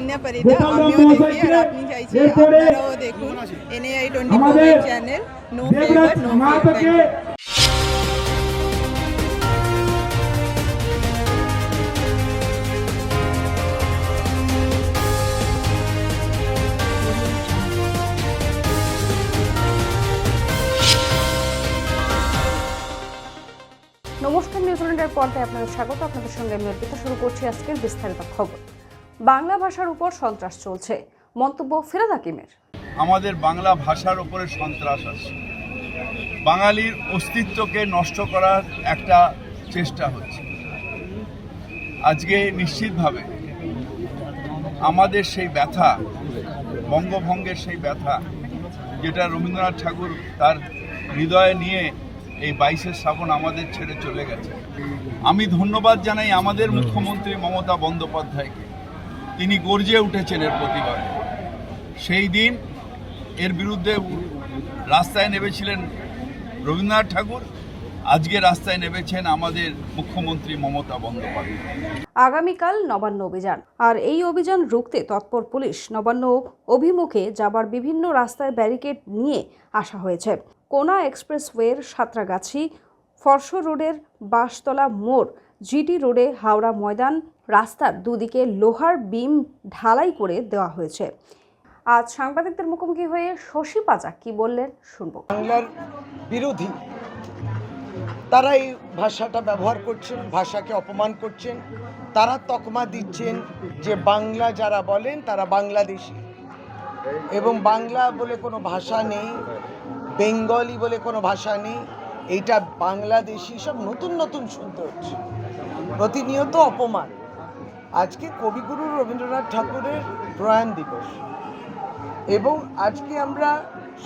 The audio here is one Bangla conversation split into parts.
অনন্যা পরিদা। আমিও দেখি আর আপনি চাইছি আপনারাও দেখুন। NAI twenty four channel no favour no favour নমস্কার নিউজিল্যান্ডের পর্দায় আপনাদের স্বাগত। আপনাদের সঙ্গে আমি অর্পিতা। শুরু করছি আজকের বিস্তারিত খবর। বাংলা ভাষার উপর সন্ত্রাস চলছে। মন্তব্য ফিরাদ হাকিমের আমাদের বাংলা ভাষার উপরে সন্ত্রাস আছে। বাঙালির অস্তিত্বকে নষ্ট করার একটা চেষ্টা হচ্ছে। আজকে নিশ্চিতভাবে আমাদের সেই ব্যথা, বঙ্গভঙ্গের সেই ব্যথা, যেটা রবীন্দ্রনাথ ঠাকুর তার হৃদয়ে নিয়ে এই বাইশের শ্রাবণ আমাদের ছেড়ে চলে গেছে। আমি ধন্যবাদ জানাই আমাদের মুখ্যমন্ত্রী মমতা বন্দ্যোপাধ্যায়কে। তিনি গর্জে উঠেছেন এর প্রতিবাদে। সেই দিন এর বিরুদ্ধে রাস্তায় নেমেছিলেন রবীন্দ্রনাথ ঠাকুর। আজকে রাস্তায় নেমেছেন আমাদের মুখ্যমন্ত্রী মমতা বন্দ্যোপাধ্যায়। আগামীকাল নবান্ন অভিযান। আর এই অভিযান রুখতে তৎপর পুলিশ নবান্ন অভিমুখে যাবার বিভিন্ন রাস্তায় ব্যারিকেড নিয়ে আসা হয়েছে। কোনা এক্সপ্রেসওয়ের সাঁতরাগাছি, ফরস রোডের বাঁশতলা মোড় জিটি রোডে হাওড়া ময়দান, রাস্তার দুদিকে লোহার বিম ঢালাই করে দেওয়া হয়েছে। আজ সাংবাদিকদের মুখোমুখি হয়ে শশী পাজা কি বললেন শুনব। বাংলার বিরোধী, তারা এই ভাষাটা ব্যবহার করছেন, ভাষাকে অপমান করছেন, তারা তকমা দিচ্ছেন যে বাংলা যারা বলেন তারা বাংলাদেশি। এবং বাংলা বলে কোনো ভাষা নেই, বেঙ্গলি বলে কোনো ভাষা নেই, এইটা বাংলাদেশি, সব নতুন নতুন শুনতে হচ্ছে। প্রতিনিয়ত অপমান। আজকে কবিগুরু রবীন্দ্রনাথ ঠাকুরের প্রয়াণ দিবস। এবং আজকে আমরা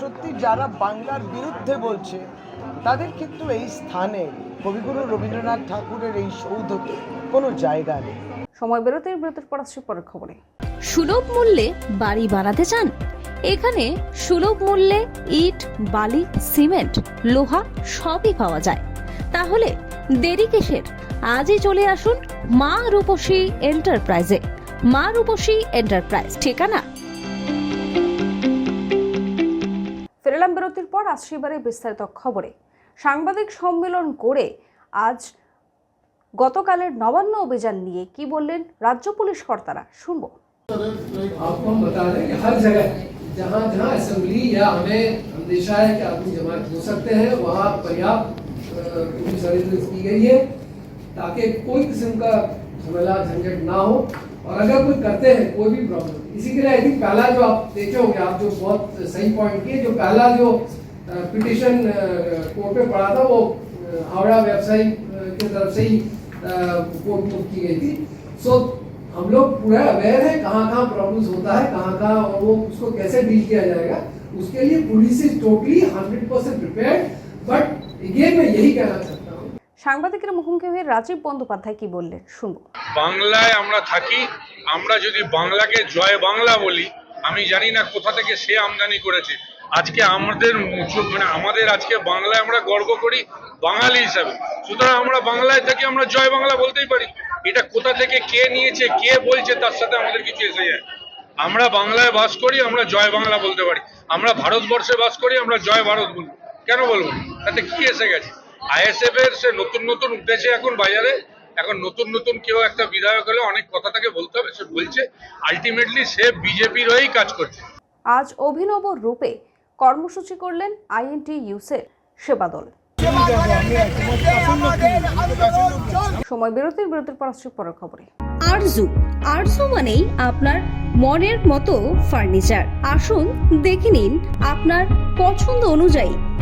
সত্যি যারা বাংলার বিরুদ্ধে বলছে তাদের কিন্তু এই স্থানে কবিগুরু রবীন্দ্রনাথ ঠাকুরের এই সৌধতে কোনো জায়গা নেই। সময় বেরোতে বিরতির পর আসছি পরের খবরে। সুলভ মূল্যে বাড়ি বানাতে চান? এখানে সুলভ মূল্যে ইট বালি সিমেন্ট লোহা সবই পাওয়া যায়। তাহলে দেরি কিসের আজই চলে আসুন মা রূপসী এন্টারপ্রাইজে মা রূপসী এন্টারপ্রাইজ ঠিকানা ফেরলাম বিরতির পর আসছি এবারে বিস্তারিত খবরে সাংবাদিক সম্মেলন করে আজ গতকালের নবান্ন অভিযান নিয়ে কি বললেন রাজ্য পুলিশ কর্তারা শুনবো आपको हम बता दें कि हर जगह जहाँ जहाँ असेंबली या हमें अंदेशा है कि आदमी जमा हो सकते हैं वहाँ पर्याप्त पुलिस अरेंजमेंट की गई है ताकि कोई किस्म का झमेला, झंझट ना हो। और अगर कोई करते हैं, कोई भी प्रॉब्लम इसी के लिए आई थिंक पहला जो आप देखे होंगे, आप जो बहुत सही पॉइंट किए, जो पहला जो पिटिशन कोर्ट में पड़ा था, वो हावड़ा व्यवसायी की तरफ़ से ही कोर्ट बुक की गई थी। सो हम लोग पूरा अवेयर है कहाँ कहाँ प्रॉब्लम्स होता है कहाँ कहाँ और वो उसको कैसे डील किया जाएगा। उसके लिए police is totally hundred percent prepare but again मैं यही कहना चाहता हूँ সাংবাদিকের মুখোমুখি হয়ে রাজীব বন্দ্যোপাধ্যায় কি বললেন শুনবো বাংলায় আমরা থাকি আমরা যদি বাংলাকে জয় বাংলা বলি আমি জানি না কোথা থেকে সে আমদানি করেছে আজকে আমাদের মুচ- মানে আমাদের আজকে বাংলায় আমরা গর্ব করি বাঙালি হিসাবে সুতরাং আমরা বাংলায় থাকি আমরা জয় বাংলা বলতেই পারি এটা কোথা থেকে কে নিয়েছে কে বলছে তার সাথে আমাদের কিছু এসে যায় আমরা বাংলায় বাস করি আমরা জয় বাংলা বলতে পারি আমরা ভারতবর্ষে বাস করি আমরা জয় ভারত বলবো কেন বলব? তাতে কি এসে গেছে? আইএসএফ এর সে নতুন নতুন উঠেছে এখন বাজারে এখন নতুন নতুন কেউ একটা বিধায়ক হলে অনেক কথা তাকে বলতে হবে সে বলছে আলটিমেটলি সে বিজেপির হয়েই কাজ করছে। আজ অভিনব রূপে কর্মসূচি করলেন আইএনটি ইউসের সেবা দল সময় বিরতির বিরতির পর আসছি পরের খবরে। আরজু আরজু মানেই আপনার মনের মতো ফার্নিচার। আসুন দেখে নিন আপনার পছন্দ অনুযায়ী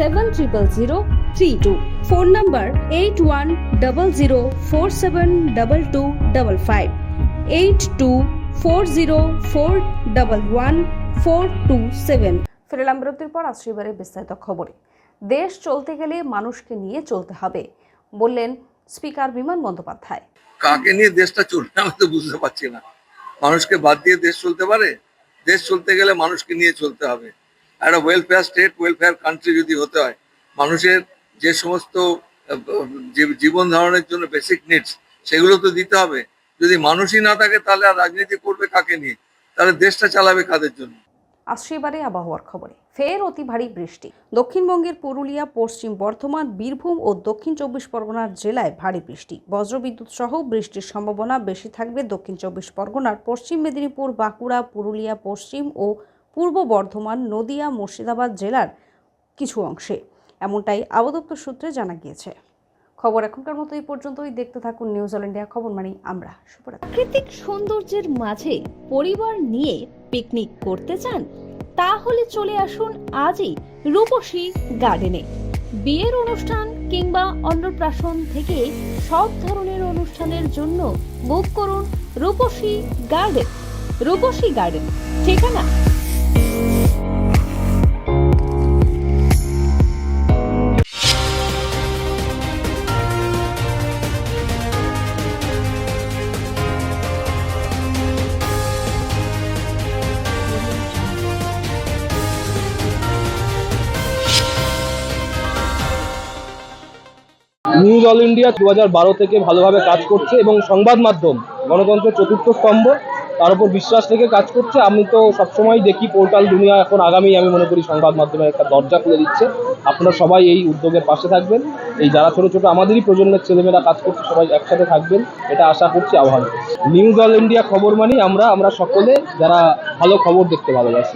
seven triple zero three two phone number eight one double zero four seven double two double five eight two four zero four double one four two seven ফিরলাম বিরতির পর আসছে এবারে বিস্তারিত খবরে। দেশ চলতে গেলে মানুষকে নিয়ে চলতে হবে বললেন স্পিকার বিমান বন্দ্যোপাধ্যায়। কাকে নিয়ে দেশটা চলবে আমি তো বুঝতে পারছি না। মানুষকে বাদ দিয়ে দেশ চলতে পারে? দেশ চলতে গেলে মানুষকে নিয়ে চলতে হবে। একটা ওয়েলফেয়ার স্টেট ওয়েলফেয়ার কান্ট্রি যদি হতে হয়, মানুষের যে সমস্ত জীবন ধারণের জন্য বেসিক নিডস সেগুলো তো দিতে হবে। যদি মানুষই না থাকে, তাহলে আর রাজনীতি করবে কাকে নিয়ে? তাহলে দেশটা চালাবে কাদের জন্য? আসছে এবারে আবহাওয়ার খবরে। ফের অতি ভারী বৃষ্টি। দক্ষিণবঙ্গের পুরুলিয়া, পশ্চিম বর্ধমান, বীরভূম ও দক্ষিণ চব্বিশ পরগনার জেলায় ভারী বৃষ্টি। বজ্রবিদ্যুৎ সহ বৃষ্টির সম্ভাবনা বেশি থাকবে দক্ষিণ চব্বিশ পরগনার। পশ্চিম মেদিনীপুর, বাঁকুড়া, পুরুলিয়া, পশ্চিম ও পূর্ব বর্ধমান, নদিয়া, মুর্শিদাবাদ জেলার কিছু অংশে। এমনটাই আবদপ্তর সূত্রে জানা গিয়েছে। খবর এখনকার মতো এই পর্যন্তই। দেখতে থাকুন নিউজ অল ইন্ডিয়া খবর মানে আমরা। প্রাকৃতিক সৌন্দর্যের মাঝে পরিবার নিয়ে পিকনিক করতে চান? তাহলে চলে আসুন আজই রূপসী গার্ডেনে বিয়ের অনুষ্ঠান কিংবা অন্নপ্রাশন থেকে সব ধরনের অনুষ্ঠানের জন্য বুক করুন রূপসী গার্ডেন রূপসী গার্ডেন ঠিকানা নিউজ অল ইন্ডিয়া দু থেকে ভালোভাবে কাজ করছে এবং সংবাদ মাধ্যম গণতন্ত্রের চতুর্থ স্তম্ভ। তার উপর বিশ্বাস রেখে কাজ করছে। আমি তো সবসময় দেখি পোর্টাল দুনিয়া এখন আগামী, আমি মনে করি সংবাদ মাধ্যমে একটা দরজা খুলে দিচ্ছে। আপনারা সবাই এই উদ্যোগের পাশে থাকবেন। এই যারা ছোটো ছোটো আমাদেরই প্রজন্মের ছেলেমেয়েরা কাজ করছে, সবাই একসাথে থাকবেন। এটা আশা করছি, আহ্বান নিউজ অল ইন্ডিয়া খবর মানি আমরা আমরা সকলে যারা ভালো খবর দেখতে ভালোবাসি।